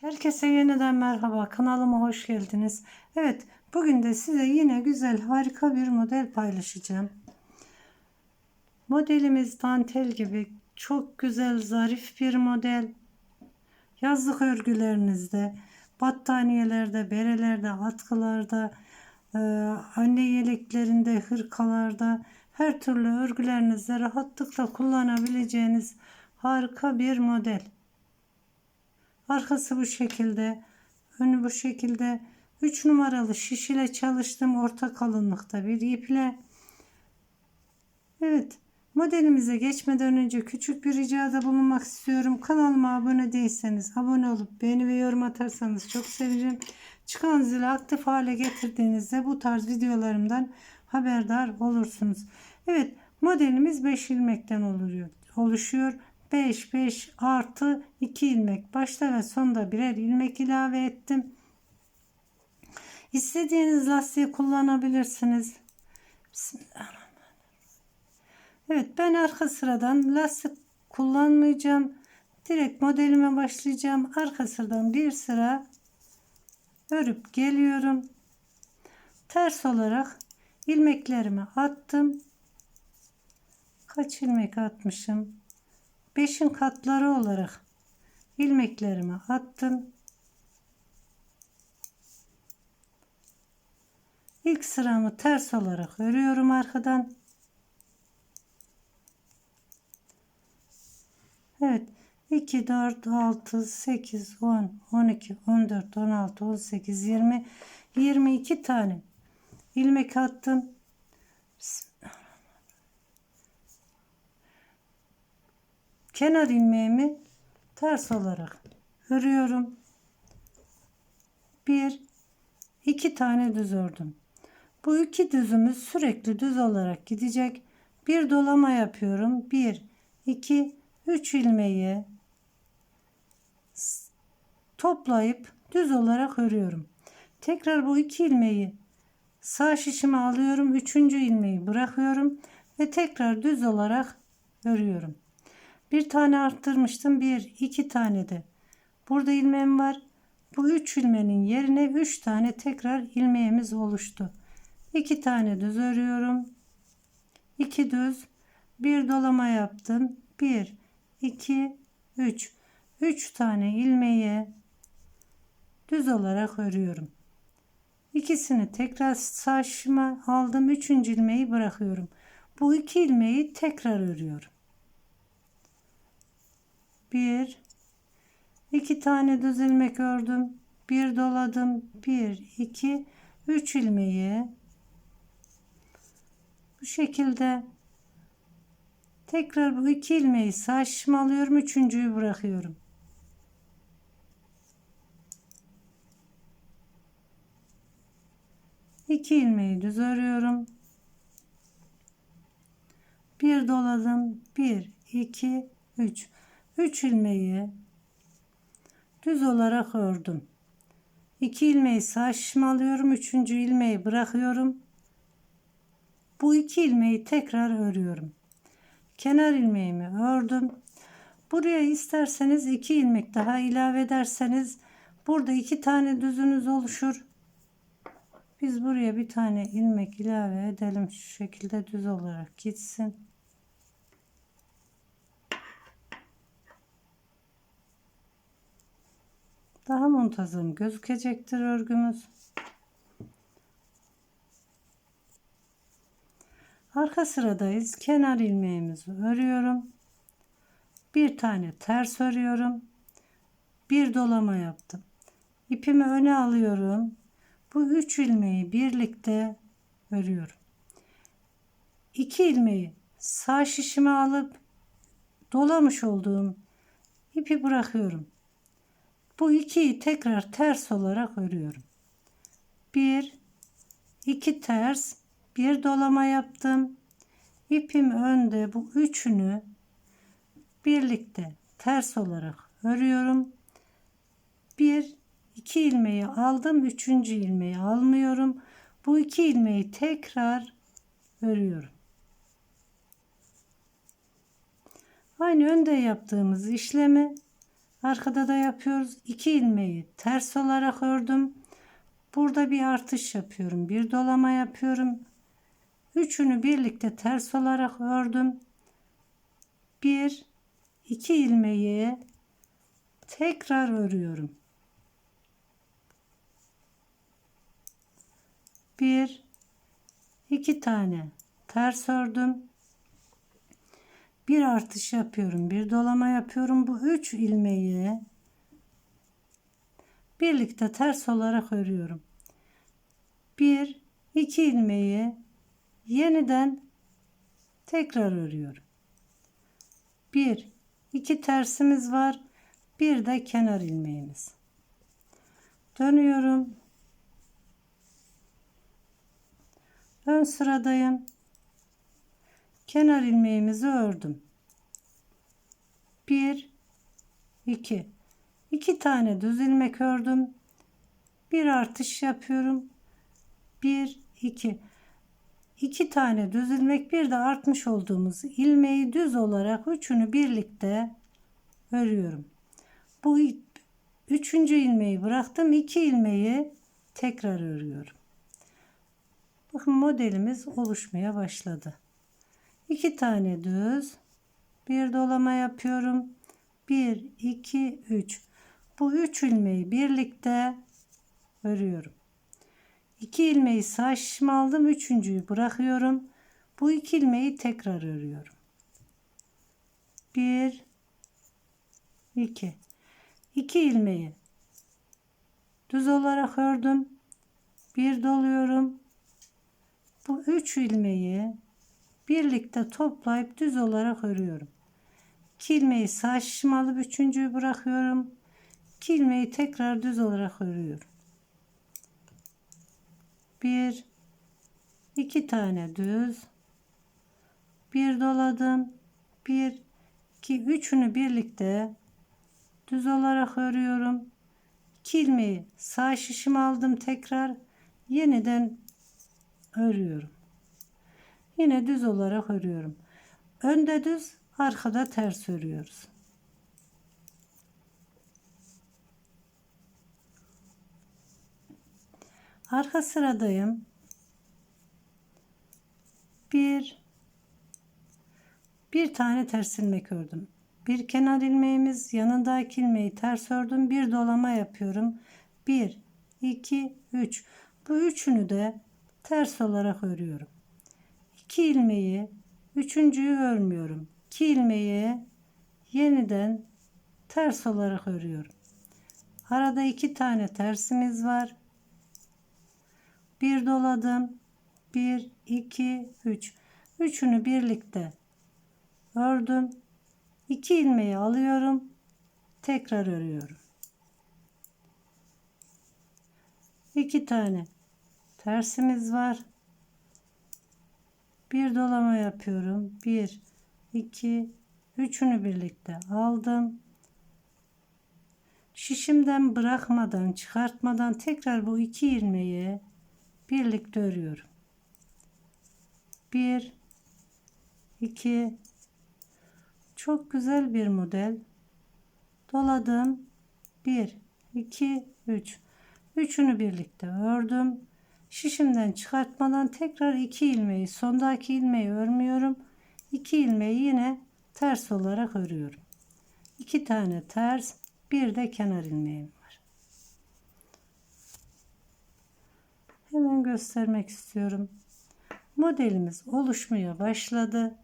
Herkese yeniden merhaba. Kanalıma hoş geldiniz. Evet, bugün de size yine güzel, harika bir model paylaşacağım. Modelimiz dantel gibi çok güzel, zarif bir model. Yazlık örgülerinizde, battaniyelerde, berelerde, atkılarda, e, anne yeleklerinde, hırkalarda, her türlü örgülerinizde rahatlıkla kullanabileceğiniz harika bir model. Arkası bu şekilde. Önü bu şekilde. 3 numaralı şiş ile çalıştım. Orta kalınlıkta bir iple. Evet. Modelimize geçmeden önce küçük bir ricada bulunmak istiyorum. Kanalıma abone değilseniz abone olup beğeni ve yorum atarsanız çok sevinirim. Çıkan zili aktif hale getirdiğinizde bu tarz videolarımdan haberdar olursunuz. Evet modelimiz 5 ilmekten oluyor, oluşuyor. 5 5 artı 2 ilmek başta ve sonda birer ilmek ilave ettim. İstediğiniz lastiği kullanabilirsiniz. Bismillahirrahmanirrahim. Evet ben arka sıradan lastik kullanmayacağım. Direkt modelime başlayacağım. Arka sıradan bir sıra örüp geliyorum. Ters olarak ilmeklerimi attım. Kaç ilmek atmışım? 5'in katları olarak ilmeklerimi attım. İlk sıramı ters olarak örüyorum arkadan. Evet. 2, 4, 6, 8, 10, 12, 14, 16, 18, 20, 22 tane ilmek attım. Kenar ilmeğimi ters olarak örüyorum. Bir, iki tane düz ördüm. Bu iki düzümüz sürekli düz olarak gidecek. Bir dolama yapıyorum. Bir, iki, üç ilmeği toplayıp düz olarak örüyorum. Tekrar bu iki ilmeği sağ şişime alıyorum. Üçüncü ilmeği bırakıyorum ve tekrar düz olarak örüyorum. Bir tane arttırmıştım. Bir, iki tane de. Burada ilmeğim var. Bu üç ilmenin yerine üç tane tekrar ilmeğimiz oluştu. İki tane düz örüyorum. İki düz. Bir dolama yaptım. Bir, iki, üç. Üç tane ilmeği düz olarak örüyorum. İkisini tekrar şişime aldım. Üçüncü ilmeği bırakıyorum. Bu iki ilmeği tekrar örüyorum. Bir, iki tane düz ilmek ördüm. Bir doladım. Bir, iki, üç ilmeği bu şekilde tekrar bu iki ilmeği şişime alıyorum. Üçüncüyü bırakıyorum. İki ilmeği düz örüyorum. Bir doladım. Bir, iki, üç. 3 ilmeği düz olarak ördüm. 2 ilmeği sağ alıyorum. 3. ilmeği bırakıyorum. Bu 2 ilmeği tekrar örüyorum. Kenar ilmeğimi ördüm. Buraya isterseniz 2 ilmek daha ilave ederseniz burada 2 tane düzünüz oluşur. Biz buraya bir tane ilmek ilave edelim şu şekilde düz olarak gitsin. Daha muntazam gözükecektir örgümüz. Arka sıradayız. Kenar ilmeğimizi örüyorum. Bir tane ters örüyorum. Bir dolama yaptım. İpimi öne alıyorum. Bu üç ilmeği birlikte örüyorum. İki ilmeği sağ şişime alıp dolamış olduğum ipi bırakıyorum. Bu ikiyi tekrar ters olarak örüyorum. Bir, iki ters, bir dolama yaptım. İpim önde bu üçünü birlikte ters olarak örüyorum. Bir, iki ilmeği aldım. Üçüncü ilmeği almıyorum. Bu iki ilmeği tekrar örüyorum. Aynı önde yaptığımız işlemi Arkada da yapıyoruz. 2 ilmeği ters olarak ördüm. Burada bir artış yapıyorum. Bir dolama yapıyorum. Üçünü birlikte ters olarak ördüm. Bir, iki ilmeği tekrar örüyorum. Bir, iki tane ters ördüm. Bir artış yapıyorum. Bir dolama yapıyorum. Bu üç ilmeği birlikte ters olarak örüyorum. Bir, iki ilmeği yeniden tekrar örüyorum. Bir, iki tersimiz var. Bir de kenar ilmeğimiz. Dönüyorum. Ön sıradayım. Kenar ilmeğimizi ördüm. Bir, iki. İki tane düz ilmek ördüm. Bir artış yapıyorum. Bir, iki. İki tane düz ilmek bir de artmış olduğumuz ilmeği düz olarak üçünü birlikte örüyorum. Bu üçüncü ilmeği bıraktım. iki ilmeği tekrar örüyorum. Bakın modelimiz oluşmaya başladı. İki tane düz bir dolama yapıyorum. 1 2 3 bu üç ilmeği birlikte örüyorum. 2 ilmeği şişime aldım. Üçüncüyü bırakıyorum. Bu iki ilmeği tekrar örüyorum. 1 2 2 ilmeği düz olarak ördüm. Bir doluyorum. Bu üç ilmeği birlikte toplayıp düz olarak örüyorum. 2 ilmeği sağ alıp üçüncüyü bırakıyorum. 2 ilmeği tekrar düz olarak örüyorum. Bir, iki tane düz, bir doladım, bir, iki, üçünü birlikte düz olarak örüyorum. 2 ilmeği sağ şişime aldım tekrar yeniden örüyorum. Yine düz olarak örüyorum. Önde düz, arkada ters örüyoruz. Arka sıradayım. Bir bir tane ters ilmek ördüm. Bir kenar ilmeğimiz yanındaki ilmeği ters ördüm. Bir dolama yapıyorum. 1 2 3 bu üçünü de ters olarak örüyorum. 2 ilmeği üçüncüyü örmüyorum. 2 ilmeği yeniden ters olarak örüyorum. Arada iki tane tersimiz var. Bir doladım. 1 2 3. Üçünü birlikte ördüm. 2 ilmeği alıyorum. Tekrar örüyorum. 2 tane tersimiz var bir dolama yapıyorum. 1 2 üçünü birlikte aldım. Şişimden bırakmadan, çıkartmadan tekrar bu iki ilmeği birlikte örüyorum. 1 2 çok güzel bir model. Doladım. 1 2 3 üçünü birlikte ördüm. Şişimden çıkartmadan tekrar iki ilmeği sondaki ilmeği örmüyorum. İki ilmeği yine ters olarak örüyorum. İki tane ters bir de kenar ilmeğim var. Hemen göstermek istiyorum. Modelimiz oluşmaya başladı.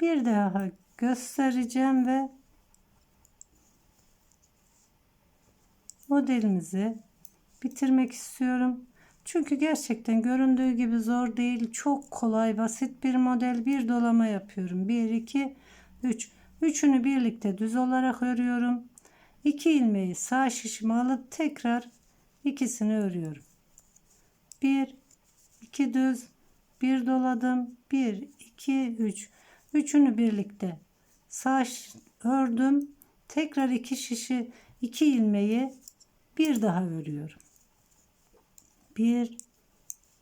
Bir daha göstereceğim ve modelimizi bitirmek istiyorum. Çünkü gerçekten göründüğü gibi zor değil. Çok kolay, basit bir model. Bir dolama yapıyorum. 1, 2, 3. Üçünü birlikte düz olarak örüyorum. 2 ilmeği sağ şişime alıp tekrar ikisini örüyorum. 1, 2 düz, 1 doladım. 1, 2, 3. Üçünü birlikte sağ ördüm. Tekrar iki şişi, iki ilmeği bir daha örüyorum. 1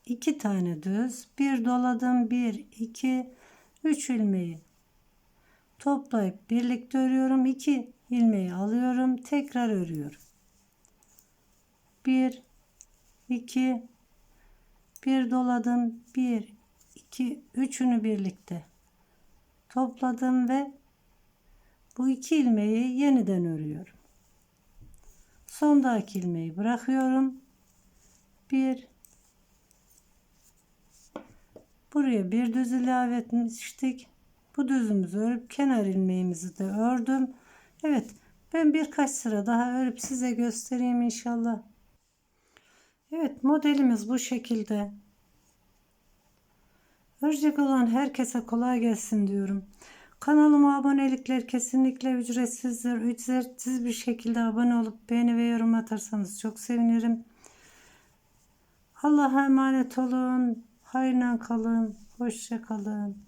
2 tane düz, bir doladım, 1 2 3 ilmeği toplayıp birlikte örüyorum. 2 ilmeği alıyorum, tekrar örüyorum. 1 2 bir doladım, 1 2 üçünü birlikte topladım ve bu iki ilmeği yeniden örüyorum. Sondaki ilmeği bırakıyorum. Bir buraya bir düz ilave etmiştik. Bu düzümüzü örüp kenar ilmeğimizi de ördüm. Evet ben birkaç sıra daha örüp size göstereyim inşallah. Evet modelimiz bu şekilde. Örecek olan herkese kolay gelsin diyorum. Kanalıma abonelikler kesinlikle ücretsizdir. Ücretsiz bir şekilde abone olup beğeni ve yorum atarsanız çok sevinirim. Allah'a emanet olun. Hayırla kalın. Hoşça kalın.